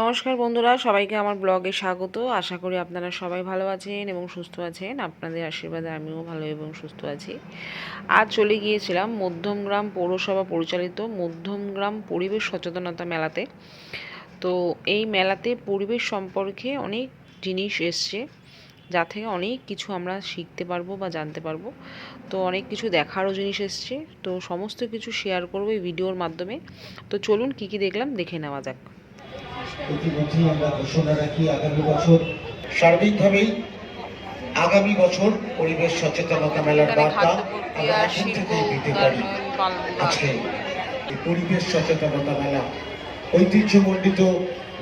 নমস্কার বন্ধুরা, সবাইকে আমার ব্লগে স্বাগত। আশা করি আপনারা সবাই ভালো আছেন এবং সুস্থ আছেন। আপনাদের আশীর্বাদে আমিও ভালো এবং সুস্থ আছি। আজ চলে গিয়েছিলাম মধ্যমগ্রাম পৌরসভা পরিচালিত মধ্যমগ্রাম পরিবেশ সচেতনতা মেলাতে। তো এই মেলাতে পরিবেশ সম্পর্কে অনেক জিনিস এসছে, যা থেকে অনেক কিছু আমরা শিখতে পারব বা জানতে পারব। তো অনেক কিছু দেখারও জিনিস এসছে। তো সমস্ত কিছু শেয়ার করব এই ভিডিওর মাধ্যমে। তো চলুন কি কি দেখলাম দেখে নেওয়া যাক। ইতিমধ্যেই আমরা ঘোষণা রাখি আগামী বছর। সার্বিকভাবেই আগামী বছর পরিবেশ সচেতনতা মেলার বার্তা আমরা এখন শিল্প থেকেই দিতে পারি। আজকে পরিবেশ সচেতনতা মেলা ঐতিহ্যমণ্ডিত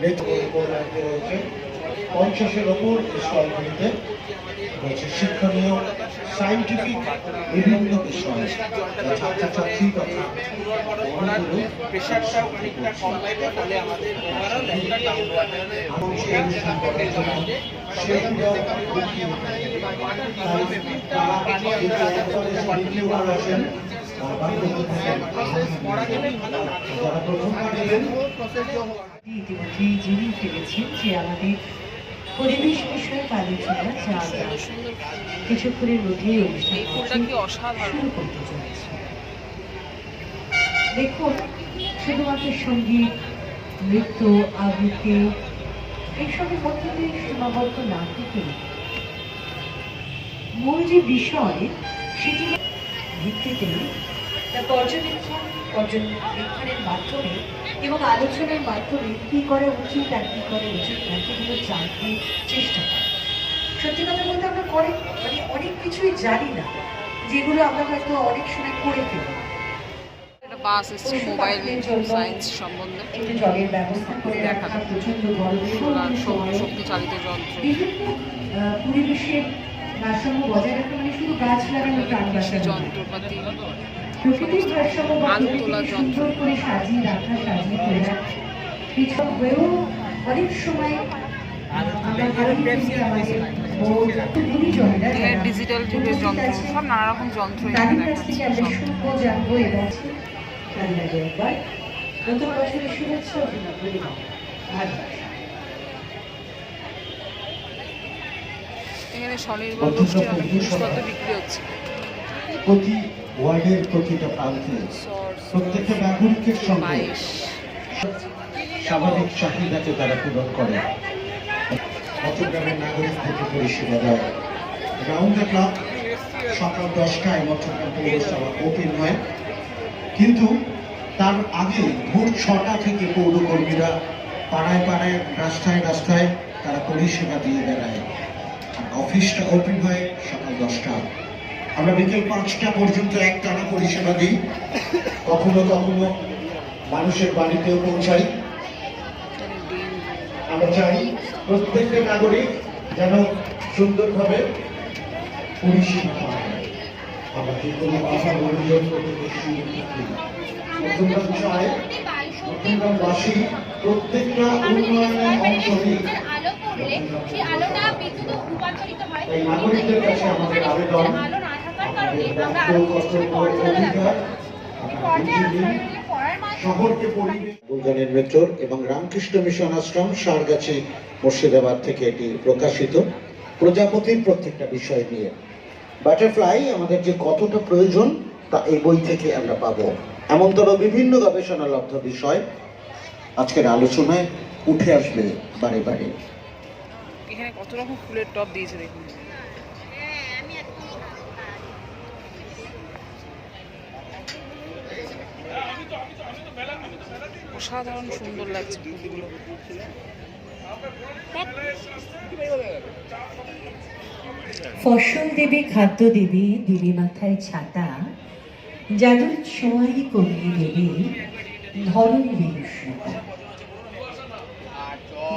নেতৃত্ব রয়েছে পঞ্চাশের ওপর স্টলগুলিতে রয়েছে শিক্ষণীয় সাইন্টিফিক বিভিন্ন বিষয় ছাত্রছাত্রী তথা ইতিমধ্যেই জেনেই ফেলেছেন যে আমাদের পরিবেশ বিষয়ক আলোচনা যা আমরা কিছুক্ষণের মধ্যেই অনুষ্ঠান শুরু করতে চলেছি। দেখুন শুধুমাত্র সংগীত নৃত্য আবৃত্তি এইসবের মধ্যে দিয়ে সীমাবদ্ধ না থেকে মূল যে বিষয় সেটি ভিত্তিতে তা পর্যবেক্ষণ পর্যবেক্ষণের মাধ্যমে এবং আলোচনার মাধ্যমে কি করা উচিত আর কি করা উচিত না সেগুলো জানতে চেষ্টা করা। সত্যি কথা বলতে আমরা করে মানে অনেক কিছুই জানি না যেগুলো আমরা হয়তো অনেক সময় করে ফেলি। বাস এসছে মোবাইল সায়েন্স সম্বন্ধে। একটু জলের ব্যবস্থা করে রাখা প্রচণ্ড সময়ে শক্তি চালিত যন্ত্র পরিবেশের ভারসাম্য বজায় রাখা মানে শুধু গাছ লাগানো। যন্ত্রপাতি। প্রকৃতির ভারসাম্য আলু তোলার যন্ত্র। সুন্দর করে সাজিয়ে রাখা সাজিয়ে তোলা কিছু হয়েও অনেক সময় আমরা ভালো পেয়েছি আমাদের বোর্ড গুণীজনেরা এখানে যারা ডিজিটাল যুগের যন্ত্র সব। নানা রকম যন্ত্র জানব এবং নতুন বছরের শুভেচ্ছা ভালোবাসা এখানে স্বনির্ভর গোষ্ঠীর অনেক জিনিসপত্র বিক্রি হচ্ছে। ওয়ার্ডের প্রতিটা প্রান্তে প্রত্যেকটা নাগরিকের সঙ্গে স্বাভাবিক চাহিদাকে তারা পূরণ করে। নাগরিক থেকে পরিষেবা দেয়। রাউন্ড দ্য ক্লক সকাল দশটায় চট্টগ্রাম পৌরসভা ওপেন হয়। কিন্তু তার আগে ভোর ছটা থেকে পৌরকর্মীরা পাড়ায় পাড়ায়, রাস্তায় রাস্তায় তারা পরিষেবা দিয়ে বেড়ায়। আর অফিসটা ওপেন হয় সকাল দশটা। আমরা বিকেল পাঁচটা পর্যন্ত এক টানা পরিষেবা দিই। কখনো কখনো মানুষের বাড়িতেও পৌঁছাই। আমরা চাই প্রত্যেকটা নাগরিক যেন সুন্দরভাবে পরিষেবা পায়। আমরা যে কোনো সুযোগ থাকি মধ্যমগ্রাম চায় মধ্যমগ্রামবাসী প্রত্যেকটা উন্নয়নের অংশ হয়। তাই নাগরিকদের কাছে আমাদের আবেদন। আমরা পর্যায়ে। পর্যায়ে গুলজানের মেট্রোর এবং রামকৃষ্ণ মিশন আশ্রম সারগাছি মুর্শিদাবাদ থেকে এটি প্রকাশিত। প্রজাপতির প্রত্যেকটা বিষয় নিয়ে। বাটারফ্লাই আমাদের যে কতটা প্রয়োজন তা এই বই থেকে আমরা পাবো। এমনতর বিভিন্ন গবেষণালব্ধ বিষয় আজকের আলোচনায় উঠে আসবে বারে বারে। এখানে কত রকম ফুলের টব দিয়েছে দেখুন। অসাধারণ সুন্দর লাগছে ফুলগুলো ফসল দেবে খাদ্য দেবে দেবে মাথায় ছাতা। জাদুর ছোঁয়াই কমিয়ে দেবে ধরনের উষ্ণতা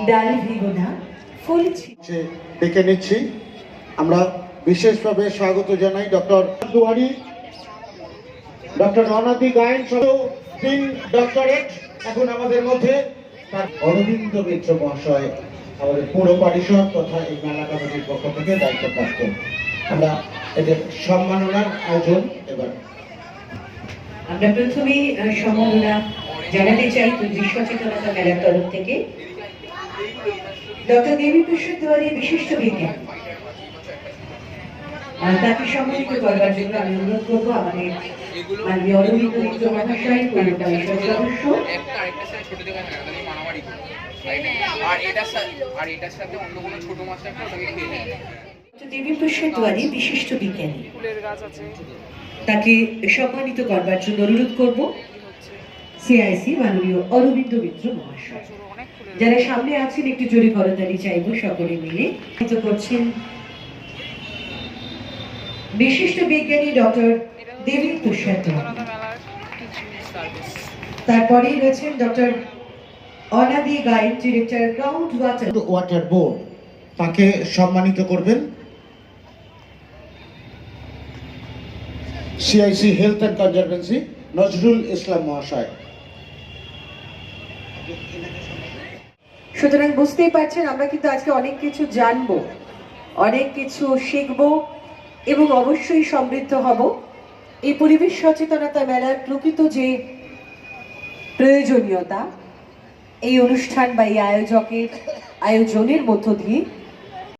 ডাল ভিগো না ফুল ডেকে নিচ্ছি। আমরা বিশেষভাবে স্বাগত জানাই ডক্টর দুয়ারি ডক্টর রনাদি গায়ন সহ তিন ডক্টরেট এখন আমাদের মধ্যে তার অরবিন্দ মিত্র মহাশয় আমাদের পৌর পরিষদ তথা এই মেলা কমিটির পক্ষ থেকে দায়িত্বপ্রাপ্ত। আমরা এদের সম্মাননার আয়োজন এবার। আমরা প্রথমেই সম্মাননা জানাতে চাই পরিবেশ সচেতনতা মেলার তরফ থেকে। ডক্টর দেবী প্রসাদ তিওয়ারি বিশিষ্ট বিজ্ঞান। তাকে সম্মানিত করবার জন্য আমি অনুরোধ করব আমাদের মাননীয় অরবিন্দ মিত্র মহাশয় পরিবার সদস্য বিশিষ্ট বিজ্ঞানী। তাকে সম্মানিত করবার জন্য অনুরোধ করব। সিআইসি মাননীয় অরবিন্দ মিত্র মহাশয় যারা সামনে আছেন একটু জোরে করতালি চাইব সকলে মিলে। তো করছেন বিশিষ্ট বিজ্ঞানী ডক্টর দেবী তুষার তারপরেই রয়েছেন doctor Anadi guide director ground water. Water board তাকে সম্মানিত করবেন। CIC health and conservancy Nazrul Islam মহাশয়। সুতরাং বুঝতেই পারছেন আমরা কিন্তু আজকে অনেক কিছু জানব অনেক কিছু শিখব। এবং অবশ্যই সমৃদ্ধ হব। এই পরিবেশ সচেতনতা মেলার প্রকৃত যে প্রয়োজনীয়তা, এই অনুষ্ঠান বা এই আয়োজকের আয়োজনের মধ্য দিয়ে